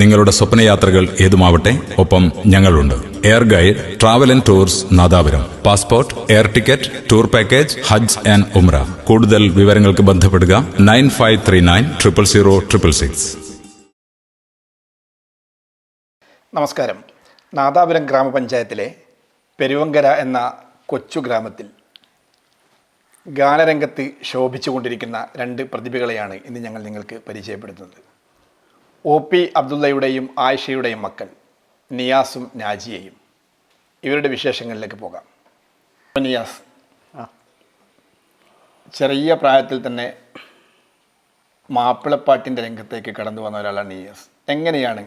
നിങ്ങളുടെ സ്വപ്നയാത്രകൾ ഏതുമാവട്ടെ ഒപ്പം ഞങ്ങളുണ്ട്. Air guide travel and tours Nadapuram. Passport air ticket tour package Hajj and ഉംറ കൂടുതൽ വിവരങ്ങൾക്ക് ബന്ധപ്പെടുക nine five three nine triple zero triple six. നമസ്കാരം. നാദാപുരം ഗ്രാമപഞ്ചായത്തിലെ പെരുവങ്കര എന്ന കൊച്ചു ഗ്രാമത്തിൽ ഗാനരംഗത്ത് ശോഭിച്ചുകൊണ്ടിരിക്കുന്ന രണ്ട് പ്രതിഭകളെയാണ് ഇന്ന് ഞങ്ങൾ നിങ്ങൾക്ക് പരിചയപ്പെടുത്തുന്നത്. ഒ പി അബ്ദുള്ളയുടെയും ആയിഷയുടെയും മക്കൾ നിയാസും നാജിയയും. ഇവരുടെ വിശേഷങ്ങളിലേക്ക് പോകാം. നിയാസ് ചെറിയ പ്രായത്തിൽ തന്നെ മാപ്പിളപ്പാട്ടിന്റെ രംഗത്തേക്ക് കടന്നു വന്ന ഒരാളാണ് നിയാസ്. എങ്ങനെയാണ്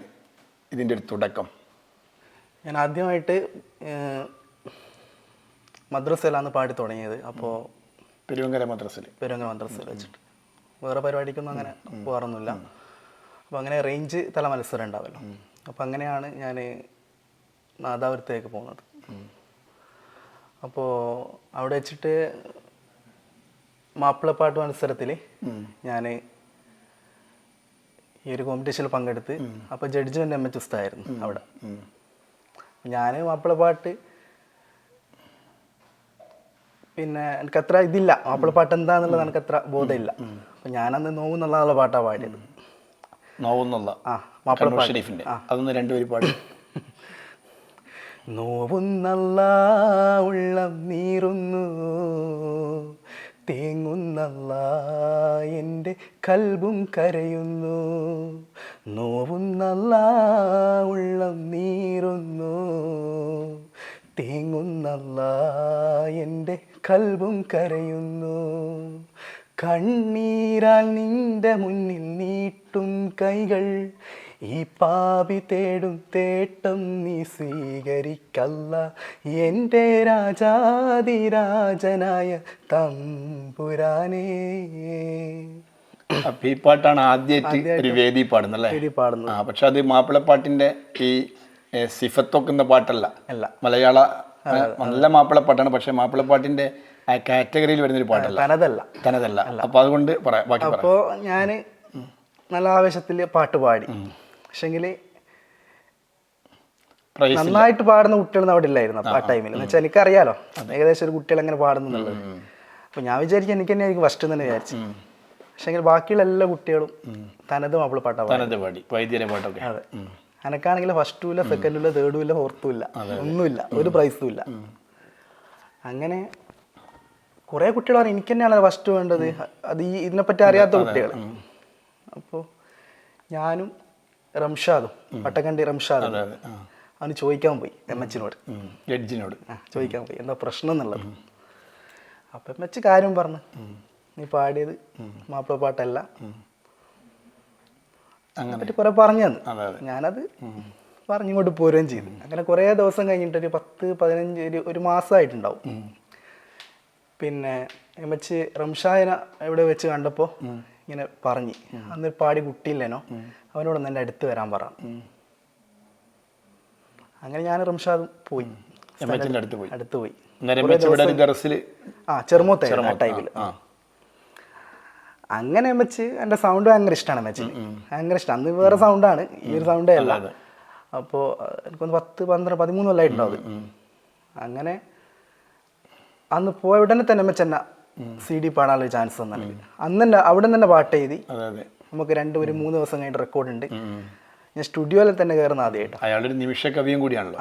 ഇതിന്റെ ഒരു തുടക്കം? ഞാൻ ആദ്യമായിട്ട് മദ്രസയിലാണ് പാടി തുടങ്ങിയത്. അപ്പോൾ പെരുവങ്കര മദ്രസയിൽ പെരുവങ്കര മദ്രസയിൽ വെച്ചിട്ട്. വേറെ പരിപാടിക്കൊന്നും അങ്ങനെ പോകാറൊന്നുമില്ല. അപ്പോൾ അങ്ങനെ റേഞ്ച് തല മത്സരം ഉണ്ടാവല്ലോ. അപ്പോൾ അങ്ങനെയാണ് ഞാൻ നാദാപുരത്തേക്ക് പോകുന്നത്. അപ്പോൾ അവിടെ വെച്ചിട്ട് മാപ്പിളപ്പാട്ട് മത്സരത്തിൽ ഞാൻ ഈ ഒരു കോമ്പറ്റീഷനിൽ പങ്കെടുത്ത് അപ്പോൾ ജഡ്ജ്മെന്റ് എം എച്ച് ഉസ്തായിരുന്നു അവിടെ. ഞാൻ മാപ്പിളപ്പാട്ട് പിന്നെ എനിക്ക് അത്ര ഇതില്ല. മാപ്പിളപ്പാട്ട് എന്താന്നുള്ളത് എനിക്ക് അത്ര ബോധമില്ല. അപ്പം ഞാനന്ന് നോവുന്നുള്ള പാട്ടാണ് പാടിയത്. നോവുന്നുള്ള കണ്ണൂർ ഷെരീഫിന്റെ അതൊന്ന് രണ്ടുപേരും പാടി. നോവുന്നല്ല ഉള്ളം നീറുന്നു. തേങ്ങുന്നല്ല എന്റെ കൽബും കരയുന്നു. നോവുന്നല്ല ഉള്ളം നീറുന്നു. തേങ്ങുന്നല്ല എന്റെ കൽബും കരയുന്നു. കണ്ണീരാൽ നിന്റെ മുന്നിൽ നീട്ടും കൈകൾ. ഈ പാപി തേടും തേട്ടം നീ സ്വീകരിക്കല്ല. എന്റെ രാജാതിരാജനായ തമ്പുരാനേ. അപ്പൊ ഈ പാട്ടാണ് ആദ്യമായിട്ട് ഒരു വേദി പാടുന്നല്ലേ പാടുന്നത്. ആ പക്ഷെ അത് മാപ്പിളപ്പാട്ടിന്റെ ഈ സിഫത്തൊക്കുന്ന പാട്ടല്ല. അല്ല. മലയാള നല്ല മാപ്പിളപ്പാട്ടാണ്. പക്ഷെ മാപ്പിളപ്പാട്ടിന്റെ കാറ്റഗറിയിൽ വരുന്ന ഒരു പാട്ടല്ല. തനതല്ല. തനതല്ല. അപ്പൊ അതുകൊണ്ട് പറയാം ബാക്കി അപ്പോൾ ഞാൻ നല്ല ആവേശത്തിൽ പാട്ട് പാടി. പക്ഷെങ്കിൽ പ്രൈസ് നന്നായിട്ട് പാടുന്ന കുട്ടികളൊന്നും അവിടെ ഇല്ലായിരുന്നു ആ ടൈമിൽ എന്ന് വെച്ചാൽ എനിക്കറിയാലോ. ഏകദേശം ഒരു കുട്ടികൾ എങ്ങനെ പാടുന്നു അപ്പൊ ഞാൻ വിചാരിച്ചു എനിക്ക് തന്നെ എനിക്ക് ഫസ്റ്റ് തന്നെ വിചാരിച്ചു. പക്ഷെങ്കിൽ ബാക്കിയുള്ള എല്ലാ കുട്ടികളും തനത് അവൾ പാട്ടാ പാടുന്നത്. പാടി വൈദ്യരെ പാട്ടൊക്കെ. അതെ. എനക്കാണെങ്കിൽ ഫസ്റ്റും ഇല്ല സെക്കൻഡും ഇല്ല തേർഡും ഇല്ല ഫോർത്തും ഇല്ല. ഒന്നുമില്ല ഒരു പ്രൈസും ഇല്ല. അങ്ങനെ കുറെ കുട്ടികളാണ് എനിക്ക് തന്നെയാണ് ഫസ്റ്റ് വേണ്ടത് അത് ഈ ഇതിനെപ്പറ്റി അറിയാത്ത കുട്ടികൾ അപ്പോൾ ഞാനും റംഷാദും പട്ടക്കണ്ടി റംഷാദും അവന് ചോദിക്കാൻ പോയി എം എച്ചിനോട്. ജഡ്ജിനോട്. ചോദിക്കാൻ പോയി. എന്താ പ്രശ്നം എന്നുള്ളത്. അപ്പം എം എച്ച് കാര്യം പറഞ്ഞു. നീ പാടിയത് മാപ്പിള പാട്ടല്ല. അങ്ങനെ. കുറെ പറഞ്ഞു തന്നു. ഞാനത് പറഞ്ഞിങ്ങോട്ട് പോരുകയും ചെയ്തു. അങ്ങനെ കുറേ ദിവസം കഴിഞ്ഞിട്ട് ഒരു പത്ത് പതിനഞ്ച് ഒരു ഒരു മാസമായിട്ടുണ്ടാവും പിന്നെ എമ്മച്ച് റംഷായന എവിടെ വെച്ച് കണ്ടപ്പോൾ ഇങ്ങനെ പറഞ്ഞു. അന്ന് പാടി കുട്ടിയില്ലേനോ? അവനോട് എന്റെ അടുത്ത് വരാൻ പറ. അങ്ങനെ ഞാൻ റംഷാദും പോയി. അടുത്ത് പോയി. അടുത്ത് പോയി. ആ ചെറുമൂത്ത. ടൈമിൽ ആ അങ്ങനെ വെച്ച് എന്റെ സൗണ്ട് ഭയങ്കര ഇഷ്ടമാണ് മെച്ചിന് ഭയങ്കര ഇഷ്ടം. അന്ന് വേറെ സൗണ്ടാണ്. ഈ ഒരു സൗണ്ടേ അല്ല. അപ്പോൾ എനിക്കൊന്ന് പത്ത് പന്ത്രണ്ട് പതിമൂന്ന് കൊല്ലമായിട്ടുണ്ടാവും അത്. അങ്ങനെ അന്ന് പോയ ഉടനെ തന്നെ അമ്മച്ചെന്ന സി ഡി പാടാനുള്ള ചാൻസ് തന്നെ അന്ന് തന്നെ അവിടെ തന്നെ പാട്ട് എഴുതി. നമുക്ക് രണ്ട് ഒരു മൂന്ന് ദിവസം കഴിഞ്ഞിട്ട് റെക്കോർഡ് ഉണ്ട്. ഞാൻ സ്റ്റുഡിയോയിൽ തന്നെ കയറുന്ന ആദ്യമായിട്ടാണ് അയാളൊരു നിമിഷ കവിയും കൂടിയാണല്ലോ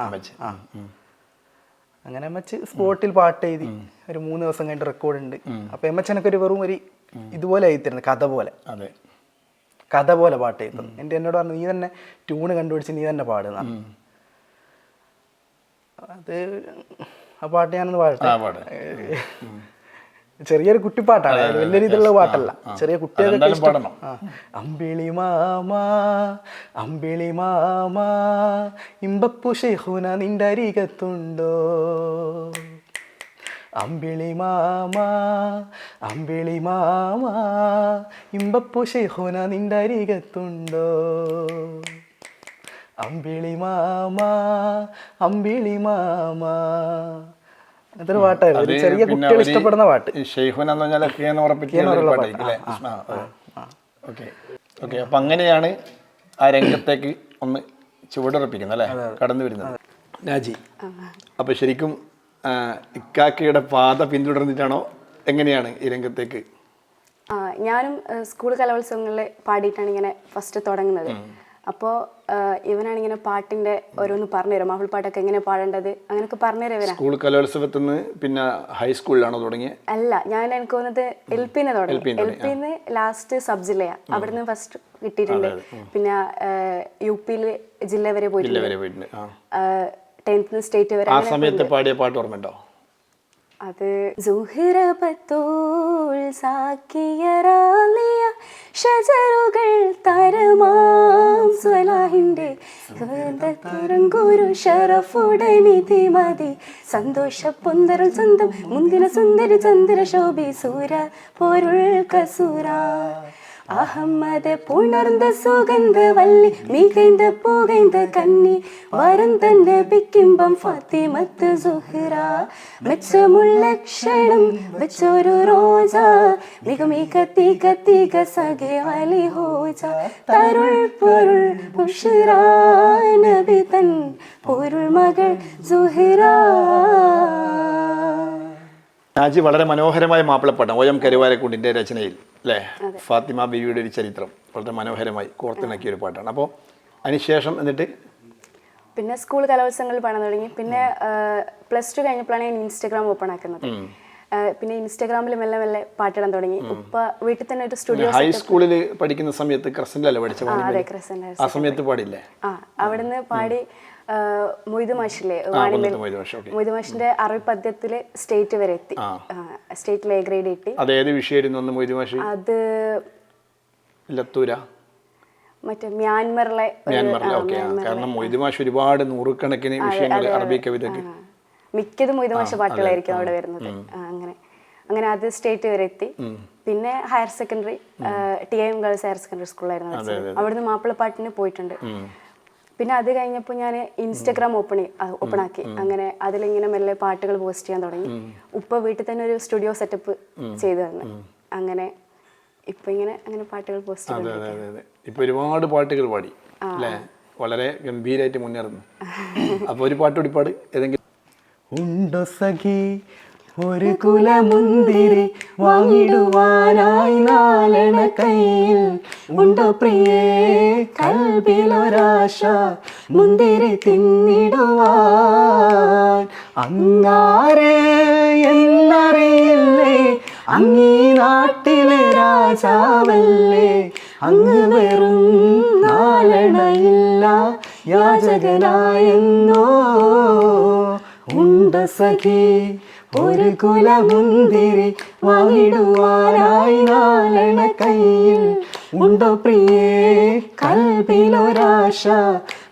അങ്ങനെ അമ്മച്ച് സ്പോട്ടിൽ പാട്ട് എഴുതി. ഒരു മൂന്ന് ദിവസം കഴിഞ്ഞിട്ട് റെക്കോർഡ് ഉണ്ട്. അപ്പൊ എം എച്ച് ഒരു വെറും ഒരു ഇതുപോലെ എഴുതിരുന്നു കഥ പോലെ. കഥ പോലെ പാട്ട് എഴുതുന്നു. എന്റെ എന്നോട് പറഞ്ഞു നീ തന്നെ ട്യൂണ് കണ്ടുപിടിച്ച് നീ തന്നെ പാടുന്ന. അത് ആ പാട്ട് ഞാനൊന്ന് പാടട്ടെ? ചെറിയൊരു കുട്ടിപ്പാട്ടാണ്. വലിയ രീതിയിലുള്ള പാട്ടല്ല. ചെറിയ കുട്ടികൾക്ക്. അമ്പിളി മാമ അമ്പിളി മാമ ഇമ്പപ്പു ഷെഹുന നിന്റെ അരികത്തുണ്ടോ? അമ്പിളി മാമ അമ്പിളി മാമ ഇമ്പപ്പു ഷെയ്ഹുന നിന്റെ അരികത്തുണ്ടോ? അമ്പിളി മാമ അമ്പിളി മാമ. അങ്ങനത്തെ ഒരു പാട്ടായിരുന്നു. ഒരു ചെറിയ കുട്ടികൾ ഇഷ്ടപ്പെടുന്ന പാട്ട്. ഷെയ്ഖുൻ എന്ന് പറഞ്ഞാൽ ഓക്കെ. അപ്പൊ അങ്ങനെയാണ് ആ രംഗത്തേക്ക് ഒന്ന് ചുവടുറപ്പിക്കുന്നത് അല്ലേ? കടന്നു വരുന്നത്. രാജി. അപ്പൊ ശരിക്കും ഇക്കാക്കയുടെ പാത പിന്തുടർന്നിട്ടാണോ എങ്ങനെയാണ് ഈ രംഗത്തേക്ക്? ഞാനും സ്കൂൾ കലോത്സവങ്ങളിൽ പാടിയിട്ടാണ് ഇങ്ങനെ ഫസ്റ്റ് തുടങ്ങുന്നത്. അപ്പോൾ ഇവനാണ് ഇങ്ങനെ പാട്ടിന്റെ ഓരോന്ന് പറഞ്ഞുതരും. മാപ്പിൾ പാട്ടൊക്കെ എങ്ങനെ പാടേണ്ടത്? അങ്ങനെയൊക്കെ പറഞ്ഞുതരും ഇവനാ. സ്കൂൾ കലോത്സവത്തിൽ നിന്ന് പിന്നെ ഹൈസ്കൂളിലാണോ തുടങ്ങിയത് അല്ല ഞാൻ എനിക്ക് തോന്നുന്നത് എൽ പിന്ന് തുടങ്ങി. എൽ പിന്ന് ലാസ്റ്റ് സബ് ജില്ലയാ. അവിടുന്ന് ഫസ്റ്റ് കിട്ടിയിട്ടുണ്ട്. പിന്നെ യു പിയിൽ ജില്ല വരെ പോയിട്ടുണ്ട്. ടെൻത്ത് സ്റ്റേറ്റ് വരെ ആ സമയത്ത് പാടിയ പാട്ട് ഓർമ്മയുണ്ടോ? അത് സാക്കിയറാലിയ ഷജറുകൾ ഷറഫുടനിധി മതി. സന്തോഷ പൊന്തരൽ സ്വന്തം മുന്തിന സുന്ദരി ചന്ദ്ര ശോഭി സൂര പൊരുൾ കസൂര. அகமது புணர்ந்த சுகந்த வள்ளி மிகைந்த புகைந்த கண்ணி வருந்தந்த பிக்கிம்பம் ഫാത്തിമത്ത് സുഹ്റ. മെച്ചമുള്ള ക്ഷണം വെച്ചൊരു റോജ മിക മിക തീക തീക തരുൾ പൊരുൾ ഉഷറ നബി തൻ പൊരുൾ മകൾ വളരെ മനോഹരമായ മാപ്പിളപ്പാട്ടം ഓ എം കരുവാരക്കുണ്ടിന്റെ രചനയിൽ. അല്ലേ? ഫാത്തിമ ബീവിയുടെ ഒരു ചരിത്രം വളരെ മനോഹരമായി കോർത്തിണക്കിയ ഒരു പാട്ടാണ്. അപ്പോൾ അതിനുശേഷം എന്നിട്ട്? പിന്നെ സ്കൂൾ കലോത്സവങ്ങളിൽ പാടാൻ തുടങ്ങി. പിന്നെ പ്ലസ് ടു കഴിഞ്ഞപ്പോഴാണ് ഞാൻ ഇൻസ്റ്റാഗ്രാം ഓപ്പൺ ആക്കുന്നത്. പിന്നെ ഇൻസ്റ്റാഗ്രാമിൽ മെല്ലെ മെല്ലെ പാട്ടിടാൻ തുടങ്ങി. ഉപ്പ വീട്ടിൽ തന്നെ ഒരു സ്റ്റുഡിയോ ഹൈസ്കൂളിൽ പഠിക്കുന്ന സമയത്ത് ക്രസന്റല്ലേ അല്ലേ പഠിച്ചത്? ആ സമയത്ത് പാടില്ലേ ആ അവിടുന്ന് പാടി മൊയ്തു മാഷില്ലേ? മൊയ്തു മാഷ്. മൊയ്തു മാഷിന്റെ അറബി പദ്യത്തിൽ സ്റ്റേറ്റ് വരെ എത്തി. സ്റ്റേറ്റിൽ എ ഗ്രേഡ് കിട്ടി. അത് ഏത് വിഷയമായിരുന്നു അന്ന് മൊയ്തുമാഷി അത് ലത്തൂര. മറ്റേ മ്യാൻമറിലെ കാരണം മൊയ്തുമാഷ് ഒരുപാട് നൂറുകണക്കിന് വിഷയങ്ങൾ അറബി കവിതയ്ക്ക് മിക്കതും മൊയ്തു മാഷ പാട്ടുകളായിരിക്കും അവിടെ വരുന്നത്. അങ്ങനെ. അങ്ങനെ അത് സ്റ്റേറ്റ് വരെ എത്തി. പിന്നെ higher secondary T M girls higher secondary സ്കൂളിലായിരുന്നു പഠിച്ചത്. അവിടുന്ന് മാപ്പിളപ്പാട്ടിന് പോയിട്ടുണ്ട്. പിന്നെ അത് കഴിഞ്ഞപ്പോൾ ഞാൻ ഇൻസ്റ്റഗ്രാം ഓപ്പൺ ഓപ്പൺ ആക്കി. അങ്ങനെ അതിലിങ്ങനെ മെല്ലെ പാട്ടുകൾ പോസ്റ്റ് ചെയ്യാൻ തുടങ്ങി. ഉപ്പ വീട്ടിൽ തന്നെ ഒരു സ്റ്റുഡിയോ സെറ്റപ്പ് ചെയ്തു തന്നു. അങ്ങനെ ഇപ്പൊ ഇങ്ങനെ അങ്ങനെ പാട്ടുകൾ പോസ്റ്റ് അതെ ചെയ്തു അതെ അതെ അതെ. ഇപ്പൊ ഒരുപാട് പാട്ടുകൾ പാടി. അല്ലേ വളരെ ഗംഭീരമായിട്ട് മുന്നേറുന്നു. അപ്പോൾ ഒരു പാട്ട് കൂടി പാട്. ഏതെങ്കിലും ഉണ്ടോ സഖി? ഒരു കുലമുന്തിരി വാങ്ങിടുവാനായി നാലണ കയ്യിൽ. ഉണ്ടോ പ്രിയേ കൽബിലൊരാശ മുന്തിരി തിന്നിടുവാൻ. അങ്ങാരെ എന്നറിയില്ലേ അങ്ങീ നാട്ടിലെ രാജാവല്ലേ. അങ്ങ് വെറും നാലണയില്ല യാചകനായെന്നോ. ഉണ്ട സഖി ഒരു കുലമുന്തിരി വാങ്ങിടുവാനായി നാലണ കയ്യിൽ. ഉണ്ടോ പ്രിയേ? കൽബിലൊരാശ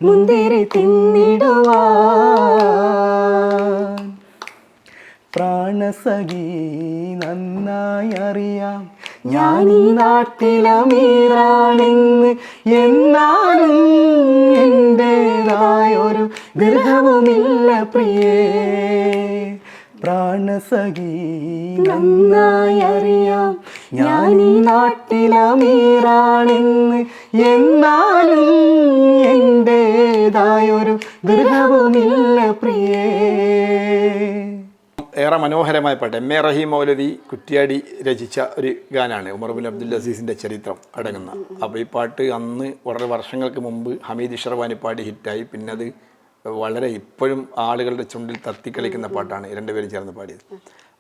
മുന്തിരി തിന്നിടുവാ. പ്രാണസഖി നന്നായി അറിയാം. ഞാൻ ഈ നാട്ടിലമീറാണെന്ന് എന്നാലും എന്റെതായൊരു ഗൃഹവുമില്ല പ്രിയേ. പ്രാണസഖി നന്നായി അറിയാം ഞാൻ ഈ നാട്ടിലമീറാണെന്ന് എന്നാലും എന്റെതായൊരു ഗൃഹവുമില്ല പ്രിയേ. ഏറെ മനോഹരമായ പാട്ട്. എം എ റഹീം മൗലവി കുറ്റിയാടി രചിച്ച ഒരു ഗാനാണ്. ഉമർ ബിൻ അബ്ദുൽ അസീസിന്റെ ചരിത്രം അടങ്ങുന്ന. അപ്പോൾ ഈ പാട്ട് അന്ന് വളരെ വർഷങ്ങൾക്ക് മുമ്പ് ഹമീദ് ഇഷർവാനി പാടി ഹിറ്റായി. പിന്നെ അത് വളരെ ഇപ്പോഴും ആളുകളുടെ ചുണ്ടിൽ തത്തിക്കളിക്കുന്ന പാട്ടാണ്. രണ്ടുപേരും ചേർന്ന് പാടിയത്.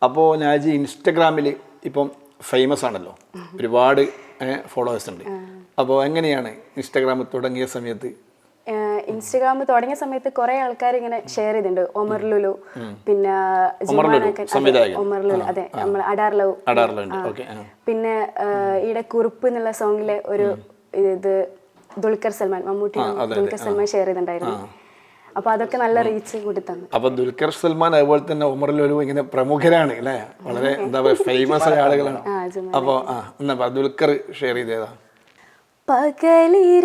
അപ്പോൾ നാജി ഇൻസ്റ്റഗ്രാമിൽ ഇപ്പം ഫേമസ് ആണല്ലോ. ഒരുപാട് ഫോളോവേഴ്സ് ഉണ്ട്. അപ്പോൾ എങ്ങനെയാണ് ഇൻസ്റ്റഗ്രാം തുടങ്ങിയ സമയത്ത്? ഇൻസ്റ്റഗ്രാം തുടങ്ങിയ സമയത്ത് കുറെ ആൾക്കാർ ഇങ്ങനെ ഷെയർ ചെയ്തിട്ടുണ്ട്. ഒമർ ലുലു പിന്നെ ഒമർ ലുലു, അതെ, നമ്മൾ അഡാർ ലവ്. പിന്നെ ഈടെ കുറുപ്പ് എന്നുള്ള സോങ്ങിലെ ഒരു ഇത് ദുൽഖർ സൽമാൻ മമ്മൂട്ടി ദുൽഖർ സൽമാൻ ഷെയർ ചെയ്തിട്ടുണ്ടായിരുന്നു. അപ്പൊ അതൊക്കെ നല്ല റീച്ച് കൂടി തന്നു. അപ്പൊ ദുൽഖർ സൽമാൻ അതുപോലെ തന്നെ ഉമറിൽ ഒരു ഇങ്ങനെ പ്രമുഖരാണ് അല്ലേ? വളരെ എന്താ പറയുക ഫേമസ് ആയ ആളുകളാണ്. അപ്പൊ അപ്പോൾ ആ എന്നാ പറ ദുൽഖർ ഷെയർ ചെയ്തേതാ?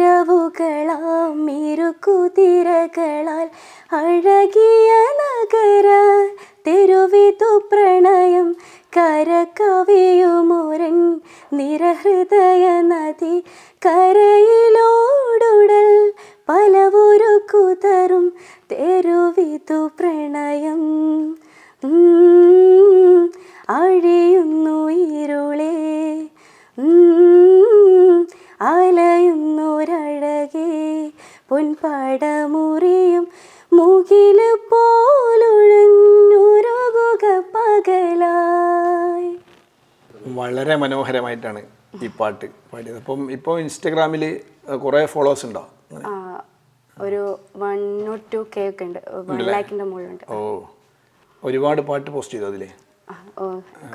പകലിരവുകളാം ഇരുകുതിരകളാൽ അഴകിയ നഗര തെരുവിതു പ്രണയം കരകവിയുമുരൻ നിരഹൃദയ നദി കരയിലോടുടൽ പലവുരു കുതറും തെരുവിതു പ്രണയം. അഴിയുന്നു ഇരുളേ. അലയുന്നു അലയുന്നൊരഴകേ പൊൻപടമുറിയും മുകിൽ പോലൊഴുകുക പകലായി. വളരെ മനോഹരമായിട്ടാണ് ഈ പാട്ട് പാടിയത്. അപ്പം ഇപ്പോൾ ഇൻസ്റ്റഗ്രാമിൽ കുറേ ഫോളോവേഴ്സ് ഉണ്ടോ? ഒരു വൺ നോട്ട് ടു കെ ഒക്കെ ഉണ്ട്. വൺ ലാക്കിന്റെ മുകളിലുണ്ട്. ഓ ഒരുപാട് പാട്ട് പോസ്റ്റ് ചെയ്തു അതിലേ? ഓ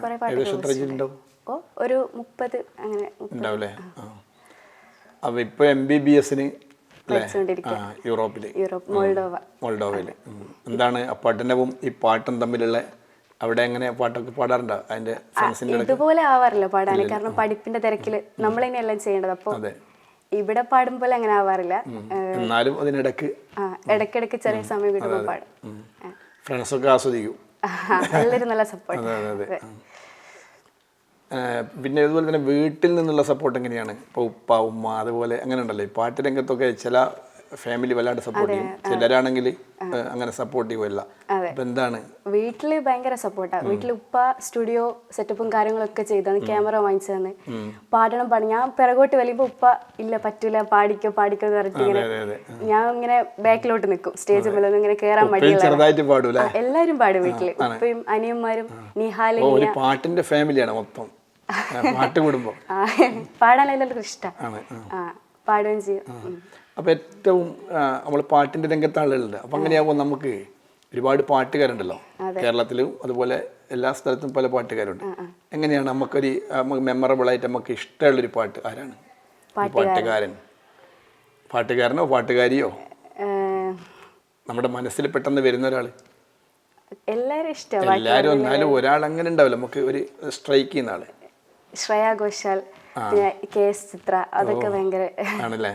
കുറേ പാട്ട് ഏകദേശം എത്ര ഉണ്ടാവും ഓ ഒരു മുപ്പത് അങ്ങനെ ഉണ്ടാവില്ലേ അപ്പൊ ഇപ്പോൾ എം ബി ബി എസിന് പഠിച്ചുകൊണ്ടിരിക്കുക. Europe Moldova. മോൾഡോവയിൽ എന്താണ് ആ ഈ പാട്ടും തമ്മിലുള്ള അവിടെ എങ്ങനെ പാട്ടൊക്കെ പാടാറുണ്ടോ? അതിന്റെ ഇതുപോലെ ആവാറില്ല പാടാൻ കാരണം പഠിപ്പിന്റെ തിരക്കിൽ നമ്മൾ തന്നെയല്ല ചെയ്യേണ്ടത്. അപ്പോൾ. ഇവിടെ പാടുമ്പോൾ അങ്ങനെ ആവാറില്ല. എന്നാലും അതിനിടക്ക് ഇടക്കിടക്ക് ഇടയ്ക്കിടയ്ക്ക് ചെറിയ സമയം കിട്ടുമ്പോൾ പാടും. ഫ്രണ്ട്സൊക്കെ ആസ്വദിക്കും. ആ, എല്ലാവരും നല്ല സപ്പോർട്ട് പിന്നെ ഇതുപോലെ തന്നെ വീട്ടിൽ നിന്നുള്ള സപ്പോർട്ട് എങ്ങനെയാണ്? ഇപ്പോൾ ഉപ്പ ഉമ്മ അതുപോലെ അങ്ങനെ ഉണ്ടല്ലോ പാട്ട് രംഗത്തൊക്കെ ചില ഫാമിലി വല്ലാണ്ട് സപ്പോർട്ട് ചെയ്യും. ചിലരാണെങ്കിൽ അങ്ങനെ സപ്പോർട്ട് അല്ല അപ്പം എന്താണ്? വീട്ടിൽ ഭയങ്കര സപ്പോർട്ടാണ് വീട്ടിൽ ഉപ്പ സ്റ്റുഡിയോ സെറ്റപ്പും കാര്യങ്ങളൊക്കെ ചെയ്താണ് ക്യാമറ വാങ്ങിച്ചു തന്നെ പാടണം പാടും ഞാൻ പിറകോട്ട് വലിയുമ്പോൾ ഉപ്പ ഇല്ല പറ്റൂല പാടിക്കോ പാടിക്കോ പറഞ്ഞിട്ട് ഇങ്ങനെ ഞാൻ ഇങ്ങനെ ബാക്കിലോട്ട് നിൽക്കും സ്റ്റേജ് മേലൊന്നും ഇങ്ങനെ കേറാൻ മടിയില്ല എല്ലാരും പാടും വീട്ടിൽ. ഉപ്പയും അനിയന്മാരും നിഹാലും പാട്ടിന്റെ ഫാമിലിയാണ് മൊത്തം. പാട്ട് കുടുംബം പാടാൻ എല്ലാവർക്കും ഇഷ്ടമാണ്. ആ. പാടുകയും ചെയ്യും. അപ്പോൾ ഏറ്റവും നമ്മൾ പാട്ടിന്റെ രംഗത്ത് ആളുകളുണ്ട് അപ്പം അങ്ങനെയാകുമ്പോൾ നമുക്ക് ഒരുപാട് പാട്ടുകാരുണ്ടല്ലോ. കേരളത്തിലും അതുപോലെ എല്ലാ സ്ഥലത്തും പല പാട്ടുകാരുണ്ട്. എങ്ങനെയാണ് നമുക്കൊരു മെമ്മറബിൾ ആയിട്ട് നമുക്ക് ഇഷ്ടമുള്ളൊരു പാട്ട് ആരാണ്? പാട്ടുകാരൻ. പാട്ടുകാരനോ പാട്ടുകാരിയോ? നമ്മുടെ മനസ്സിൽ പെട്ടെന്ന് വരുന്ന ഒരാൾ എല്ലാവരും ഇഷ്ടമാണ് എല്ലാവരും എന്നാലും ഒരാൾ അങ്ങനെ ഉണ്ടാവില്ല. നമുക്ക് ഒരു സ്ട്രൈക്ക് ചെയ്യുന്ന ആൾ. ശ്രേയ ഘോഷാൽ കെ എസ് ചിത്ര അതൊക്കെ ഭയങ്കര ആണല്ലേ?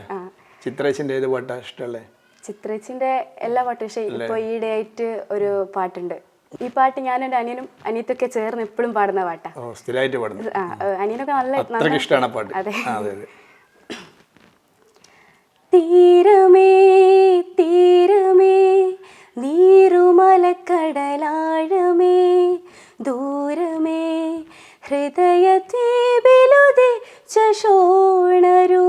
ചിത്രേശിന്റെ ഏത് പാട്ടാ ഇഷ്ടമല്ലേ ചിത്രേച്ചിന്റെ എല്ലാ പാട്ടും പക്ഷേ ഇപ്പൊ ഈയിടെ ആയിട്ട് ഒരു പാട്ടുണ്ട്. ഈ പാട്ട് ഞാൻ എന്റെ അനിയനും അനിയത്തൊക്കെ ചേർന്ന് എപ്പോഴും പാടുന്ന പാട്ടാ. ഓ സ്ഥിരമായിട്ട് പാടുന്നത്. ആ, അനിയനൊക്കെ നല്ല ഇഷ്ടമാണ് പാട്ട്. അതെ. അതെ തീരമേ തീരമേ നീരുമലക്കടലാഴമേ ദൂരമേ ഹൃദയദ്വീപിലുദി ചശോണരൂപനും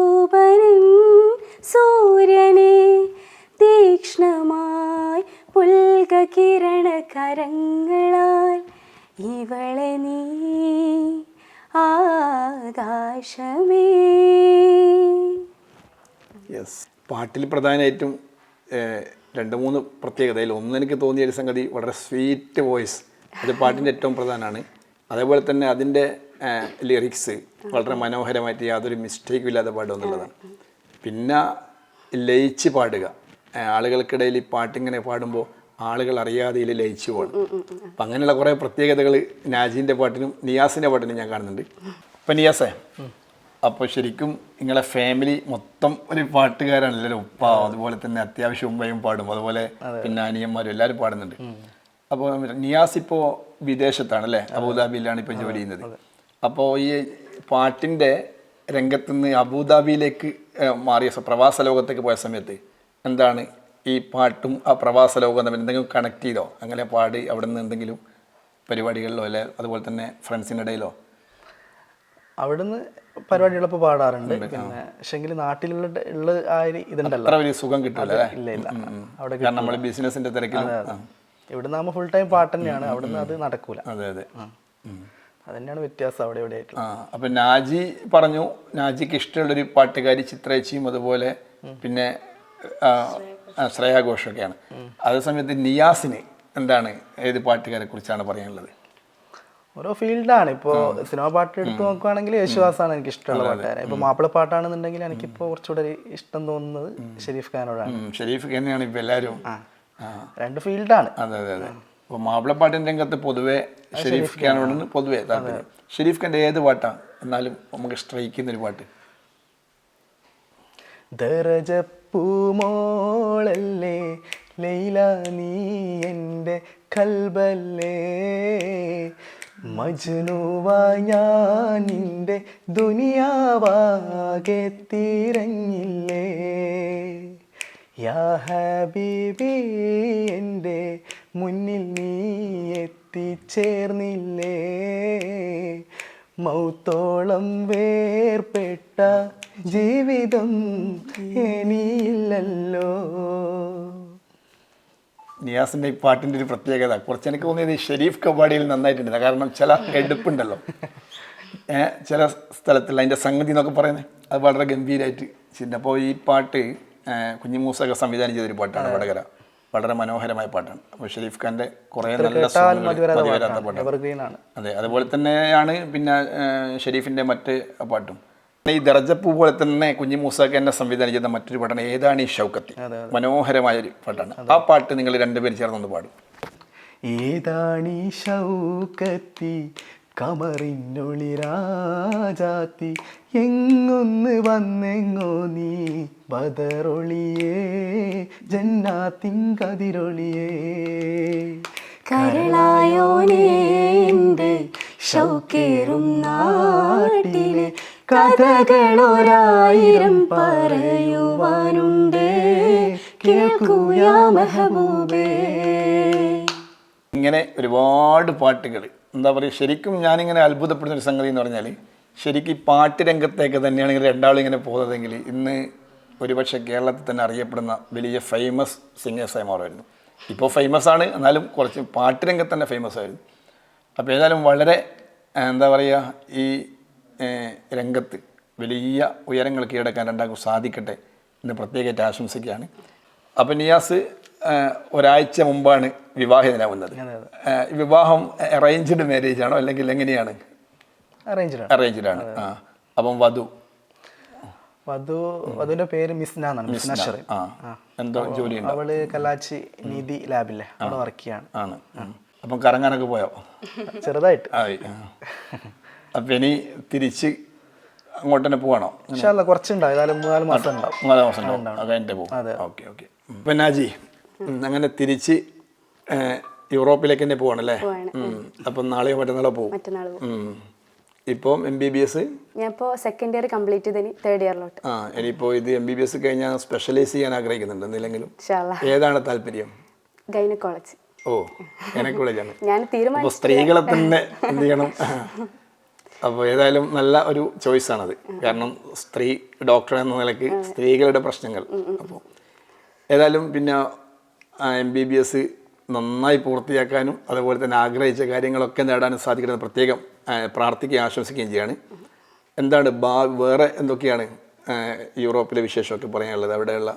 യെസ് പാട്ടിൽ പ്രധാനമായിട്ടും രണ്ട് മൂന്ന് പ്രത്യേകതയിൽ ഒന്ന് എനിക്ക് തോന്നിയ ഒരു സംഗതി വളരെ സ്വീറ്റ് വോയിസ് അത് പാട്ടിന്റെ ഏറ്റവും പ്രധാനമാണ്. അതേപോലെ തന്നെ അതിന്റെ ലിറിക്സ് വളരെ മനോഹരമായിട്ട് യാതൊരു മിസ്റ്റേക്കും ഇല്ലാതെ പാടുക എന്നുള്ളതാണ്. പിന്നെ ലയിച്ച് പാടുക. ആളുകൾക്കിടയിൽ ഈ പാട്ടിങ്ങനെ പാടുമ്പോൾ ആളുകൾ അറിയാതെ ഇതിൽ ലയിച്ചു പോകണം. അപ്പം അങ്ങനെയുള്ള കുറേ പ്രത്യേകതകൾ നാജീന്റെ പാട്ടിനും നിയാസിന്റെ പാട്ടിനും ഞാൻ കാണുന്നുണ്ട്. അപ്പം നിയാസേ അപ്പോൾ ശരിക്കും നിങ്ങളെ ഫാമിലി മൊത്തം ഒരു പാട്ടുകാരാണല്ലോ ഉപ്പ അതുപോലെ തന്നെ അത്യാവശ്യം ഉമ്മയും പാടും അതുപോലെ പിന്നെ അനിയന്മാരും എല്ലാവരും പാടുന്നുണ്ട്. അപ്പോൾ നിയാസ് ഇപ്പോൾ വിദേശത്താണ് അല്ലേ? അബുദാബിയിലാണ് ഇപ്പോൾ ജോലി ചെയ്യുന്നത്. അപ്പോൾ ഈ പാട്ടിന്റെ രംഗത്തുനിന്ന് അബുദാബിയിലേക്ക് മാറിയ പ്രവാസ ലോകത്തേക്ക് പോയ സമയത്ത് എന്താണ് ഈ പാട്ടും ആ പ്രവാസ ലോകം തമ്മിൽ എന്തെങ്കിലും കണക്ട് ചെയ്തോ? അങ്ങനെ പാടി അവിടെ നിന്ന് എന്തെങ്കിലും പരിപാടികളിലോ അല്ലെ അതുപോലെ തന്നെ ഫ്രണ്ട്സിന്റെ ഇടയിലോ? അവിടുന്ന് പരിപാടികളപ്പോൾ പാടാറുണ്ട്. പിന്നെ പക്ഷെങ്കിൽ നാട്ടിലുള്ള ഉള്ള ആ ഒരു ഇതുണ്ടല്ലോ. വലിയ സുഖം കിട്ടില്ല ഇല്ല ഇല്ല. അവിടെ നമ്മൾ ബിസിനസിന്റെ തിരക്കിലും ആ, ഇവിടുന്ന് ആകുമ്പോൾ ഫുൾ ടൈം പാട്ട് തന്നെയാണ്. അവിടുന്ന് അത് നടക്കൂല. അതെ അതെ. ഉം. അത് തന്നെയാണ് വ്യത്യാസം അവിടെ ഇവിടെ ആയിട്ട് അപ്പൊ നാജി പറഞ്ഞു നാജിക്ക് ഇഷ്ടമുള്ള ഒരു പാട്ടുകാരി ചിത്രേച്ചിയും അതുപോലെ പിന്നെ ശ്രേയാഘോഷമൊക്കെയാണ് അതേസമയത്ത് അതേ സമയത്ത് നിയാസിന് എന്താണ് ഏത് പാട്ടുകാരെ കുറിച്ചാണ് പറയാനുള്ളത്? ഓരോ ഫീൽഡാണ്. ഇപ്പോൾ സിനിമ പാട്ട് എടുത്ത് നോക്കുവാണെങ്കിൽ യേശുദാസാണ് എനിക്ക് ഇഷ്ടമുള്ള പാട്ടുകാരൻ. ഇപ്പോൾ മാപ്പിള പാട്ടാണെന്നുണ്ടെങ്കിൽ എനിക്കിപ്പോൾ കുറച്ചുകൂടെ ഇഷ്ടം തോന്നുന്നത് ഷെരീഫ് ഖാനോടാണ്. ഷെരീഫ് ഖാനെയാണ് ഇപ്പൊ എല്ലാവരും രണ്ട് ഫീൽഡാണ്. അതെ അതെ അതെ. അപ്പൊ മാപ്പിളപ്പാട്ടിന്റെ രംഗത്ത് പൊതുവെ ഷെരീഫ് ഖാനോട് പൊതുവെ താല്പര്യം. ഷെരീഫ് ഖാന്റെ ഏത് പാട്ടാണ് എന്നാലും നമുക്ക് സ്ട്രൈക്കുന്നൊരു പാട്ട്. ദരജപ്പൂമോളല്ലേ ലൈല നീ എന്റെ കൽബല്ലേ മജ്നുവാ ഞാൻ നിന്റെ ദുനിയാവാകെ തീരങ്ങില്ലേ യാ ഹബീബി എന്റെ മുന്നിൽ നീ എത്തിച്ചേർന്നില്ലേ? മൗത്തോളം വേർപ്പെട്ട ജീവിതം ഇനിയില്ലല്ലോ. നിയാസിന്റെ ഈ പാട്ടിന്റെ ഒരു പ്രത്യേകത. കുറച്ച് എനിക്ക് തോന്നിയത് ഈ ഷെരീഫ് കബാഡിയിൽ നന്നായിട്ടുണ്ട്. കാരണം ചില എടുപ്പുണ്ടല്ലോ ചില സ്ഥലത്തിൽ അതിന്റെ സംഗതി എന്നൊക്കെ പറയുന്നത് അത് വളരെ ഗംഭീരമായിട്ട് ചിന്ത. അപ്പോൾ ഈ പാട്ട് കുഞ്ഞിമൂസൊക്കെ സംവിധാനം ചെയ്തൊരു പാട്ടാണ് വടകര. വളരെ മനോഹരമായ പാട്ടാണ്. അപ്പോൾ ഷെരീഫ് ഖാന്റെ കുറേ നല്ല പാട്ടാണ്. അതെ അതുപോലെ തന്നെയാണ് പിന്നെ ഷെരീഫിന്റെ മറ്റ് പാട്ടും. ഈ ദർജപ്പൂ പോലെ തന്നെ കുഞ്ഞി മൂസാക്ക് എന്നെ സംവിധാനം ചെയ്ത മറ്റൊരു പാട്ടാണ് ഏതാണ് ഈ ഷൗക്കത്തി? മനോഹരമായ ഒരു പാട്ടാണ് ആ പാട്ട് നിങ്ങൾ രണ്ടുപേരും ചേർന്നൊന്ന് പാടും. ഏതാണ് ഈ ഷൗക്കത്തി കമറിന്നൊളിരാജാത്തി എങ്ങൊന്ന് വന്നെങ്ങോ നീ? ബദറൊളിയേ ജന്നാത്തിങ്കതിരൊളിയേ കരളായോനേ ഷൗക്കേറും നാട്ടിലെ കഥകളൊരായിരം പറയുവാനുണ്ട്. ഇങ്ങനെ ഒരുപാട് പാട്ടുകൾ എന്താ പറയുക ശരിക്കും ഞാനിങ്ങനെ അത്ഭുതപ്പെടുന്ന ഒരു സംഗതി എന്ന് പറഞ്ഞാൽ ശരിക്കും ഈ പാട്ട് രംഗത്തേക്ക് തന്നെയാണ് രണ്ടാളും ഇങ്ങനെ പോകുന്നതെങ്കിൽ ഇന്ന് ഒരുപക്ഷെ കേരളത്തിൽ തന്നെ അറിയപ്പെടുന്ന വലിയ ഫേമസ് സിംഗേഴ്സായി മാറുമായിരുന്നു. ഇപ്പോൾ ഫേമസ് ആണ് എന്നാലും കുറച്ച് പാട്ട് രംഗത്ത് തന്നെ ഫേമസ് ആയിരുന്നു. അപ്പോൾ ഏതായാലും വളരെ എന്താ പറയുക ഈ രംഗത്ത് വലിയ ഉയരങ്ങൾ കീഴടക്കാൻ രണ്ടാൾക്കും സാധിക്കട്ടെ എന്ന് പ്രത്യേകമായിട്ട് ആശംസിക്കുകയാണ്. അപ്പം നിയാസ് ഒരാഴ്ച മുമ്പാണ് വിവാഹിതനാവുന്നത് വിവാഹം അറേഞ്ച്ഡ് മാരേജ് ആണോ അല്ലെങ്കിൽ എങ്ങനെയാണ്? അറേഞ്ച്ഡ് ആണ്. ആ അപ്പം വധു. വധു വധുവിന്റെ പേര് മിസ് എന്നാണ് മിസ്ന ഷെറിൻ ആ എന്തോ ജോലി അവൾ കലാച്ചി നീതി ലാബില്ലേ അവിടെ വർക്ക് ചെയ്യാണ് ആണ്. അപ്പം കറങ്ങാനൊക്കെ പോയോ? ചെറുതായിട്ട്. അപ്പം ഇനി തിരിച്ച് അങ്ങോട്ട് തന്നെ പോവാണോ പക്ഷെ അല്ല കുറച്ചുണ്ടാവും. ഏതായാലും മൂന്നാൽ മാസം ഉണ്ടാവും മൂന്നാൽ മാസം ഉണ്ടാവും അത് പോകും. Okay okay. ഇപ്പം നാജി അങ്ങനെ തിരിച്ച് യൂറോപ്പിലേക്ക് തന്നെ പോവാണല്ലേ. അപ്പം നാളെയോ മറ്റന്നാളോ പോകും മറ്റന്നാൾ ഇപ്പം എം ബി ബി എസ് ഞാനിപ്പോൾ സെക്കൻഡ് ഇയർ കംപ്ലീറ്റ് ചെയ്തതിന് തേർഡ് ഇയറിലോട്ട് ആ ഇനിയിപ്പോൾ ഇത് എം ബി ബി എസ് കഴിഞ്ഞാൽ സ്പെഷ്യലൈസ് ചെയ്യാൻ ആഗ്രഹിക്കുന്നുണ്ട് എന്തെങ്കിലും? ഇൻഷാല്ല ഏതാണ് താല്പര്യം? ഗൈനക്കോളജി. ഓ എന്നെ കോളേജാണ് ഞാൻ തീരുമാനിച്ചു സ്ത്രീകളെ തന്നെ എന്ത് ചെയ്യണം? അപ്പോൾ ഏതായാലും നല്ല ഒരു ചോയ്സ് ആണത് കാരണം സ്ത്രീ ഡോക്ടർ എന്ന നിലയ്ക്ക് സ്ത്രീകളുടെ പ്രശ്നങ്ങൾ. അപ്പോൾ ഏതായാലും പിന്നെ എം ബി ബി എസ് നന്നായി പൂർത്തിയാക്കാനും അതുപോലെ തന്നെ ആഗ്രഹിച്ച കാര്യങ്ങളൊക്കെ നേടാനും സാധിക്കുന്നത് പ്രത്യേകം പ്രാർത്ഥിക്കുകയും ആശംസിക്കുകയും ചെയ്യാണ്. എന്താണ് ബാ വേറെ എന്തൊക്കെയാണ് യൂറോപ്പിലെ വിശേഷമൊക്കെ പറയാനുള്ളത്? അവിടെയുള്ള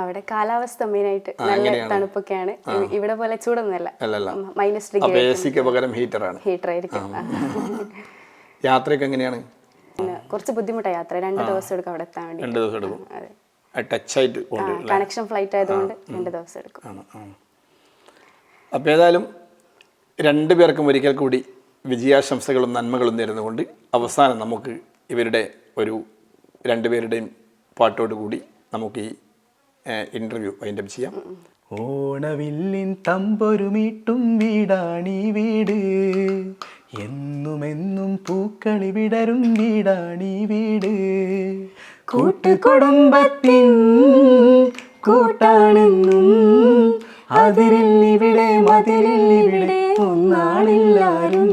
അവിടെ കാലാവസ്ഥ മെയിനായിട്ട് നല്ല തണുപ്പൊക്കെയാണ്. ഇവിടെ പോലെ ചൂടൊന്നുമല്ല. മൈനസ് ഡിഗ്രി പകരം ഹീറ്ററാണ് ഹീറ്റർ ആയിരിക്കും യാത്രയൊക്കെ എങ്ങനെയാണ്? കുറച്ച് ബുദ്ധിമുട്ടാണ് യാത്ര. രണ്ട് ദിവസം എടുക്കും അവിടെ എത്താൻ വേണ്ടി. രണ്ട് ദിവസം എടുക്കും. അതെ. ടച്ച് ആയിട്ട് കണക്ഷൻ ഫ്ലൈറ്റ് ആയതുകൊണ്ട് രണ്ട് ദിവസം എടുക്കും. ആ. അപ്പോൾ ഏതായാലും രണ്ടു പേർക്കും ഒരിക്കൽ കൂടി വിജയാശംസകളും നന്മകളും നേരുന്നുകൊണ്ട് അവസാനം നമുക്ക് ഇവരുടെ ഒരു രണ്ടുപേരുടെയും പാട്ടോട് കൂടി നമുക്ക് ഈ ഇന്റർവ്യൂ വൈൻഡപ്പ് ചെയ്യാം. ഓണവില്ലിൻ തമ്പൊരു തമ്പൊരുമീട്ടും വീടാണീ വീട്. എന്നുമെന്നും പൂക്കളി വിടരും വീടാണീ വീട്. കൂട്ടുകുടുംബത്തിൻ കൂട്ടാണെന്നും അതിരിൽ ഇവിടെ മതിലിൽ ഇവിടെ ഒന്നാണെല്ലാരും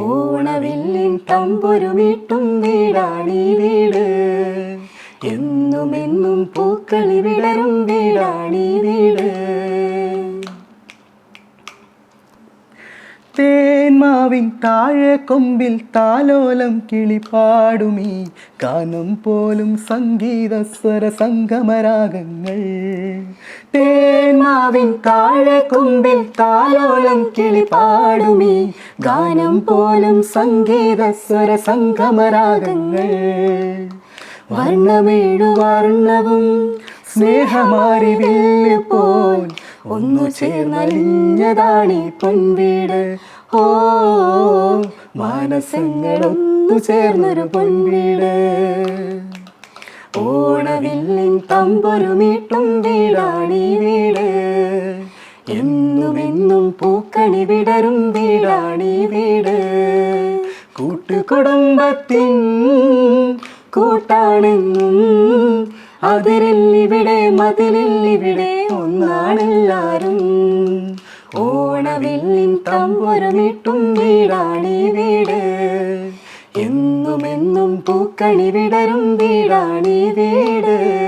ഓണവില്ലിൻ തമ്പൊരുമീട്ടും വീടാണീ വീട്. എന്നും എന്നും പൂക്കളി വിടരും വീടാണീ വീട്. തേന്മാവിൻ താഴെ കൊമ്പിൽ താലോലം കിളിപ്പാടുമീ ഗാനം പോലും സംഗീത സ്വര സംഗമരാഗങ്ങൾ തേന്മാവിൻ താഴെ കൊമ്പിൽ താലോലം കിളിപ്പാടുമീ ഗാനം പോലും സംഗീത സ്വര സംഗമരാഗങ്ങൾ വർണമേഴു വർണവും സ്നേഹമാരിവില്ല് പോൽ ഒന്നു ചേർന്നലിഞ്ഞതാണീ പൊൻവീട്. ഓ മാനസങ്ങളൊന്നു ചേർന്നൊരു പൊൻവീട്. ഓണവില്ലിൻ തമ്പൊരു മീട്ടും വീടാണീ വീട്. എന്നുമെന്നും പൂക്കണി വിടരും വീടാണീ വീട്. കൂട്ടുകുടുംബത്തിൻ കൂട്ടാണെന്നും അതിരില്ലിവിടെ മതിലില്ലിവിടെ ഒന്നാണെല്ലാരും. തമ്പുരമിട്ടും വീടാണീ വീട്. എന്നും എന്നും പൂക്കണി വിടരും വീടാണീ വീട്.